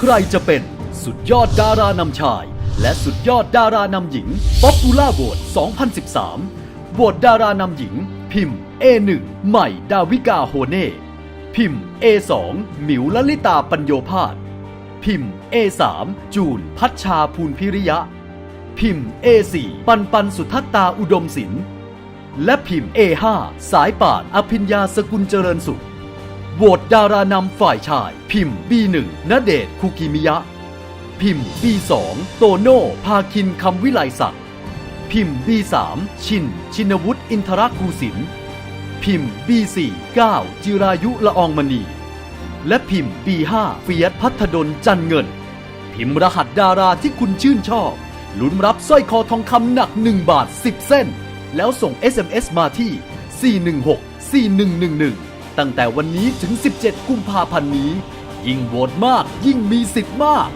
ใครจะเป็นสุดยอดดารานำชาย และสุดยอดดารานำหญิงป๊อปปูล่าโหวต2013โหวตดารานำหญิง พิมพ์ A1 ใหม่ดาวิกาโฮเน่พิมพ์ A2 หมิวลลิตาปัญโยพาสพิมพ์ A3 จูนพัชชาภูลพิริยะ พิมพ์ A4 ปันปันสุทัตตาอุดมศิลป์และพิมพ์ A5 สายป่านอภิญญาสกุลเจริญสุข โหวตดารานำฝ่ายชาย พิมพ์ B1 ณเดชน์คุกิมิยะ พิมพ์ B2 โตโน่พาคินคำวิไลศักดิ์พิมพ์ B3 ชิน ชินวุฒิอินทรกูสิน พิมพ์ B4 9จิรายุละอองมณี และพิมพ์ B5 เฟียสพัฒดลจันเงิน พิมพ์รหัสดาราที่คุณชื่นชอบ ลุ้นรับสร้อยคอทองคำหนัก 1 บาท 10 เส้น แล้วส่ง SMS มาที่ 416 4111 ตั้งแต่วันนี้ถึง 17 กุมภาพันธ์นี้ ยิ่งโหวตมากยิ่งมีสิทธิ์มาก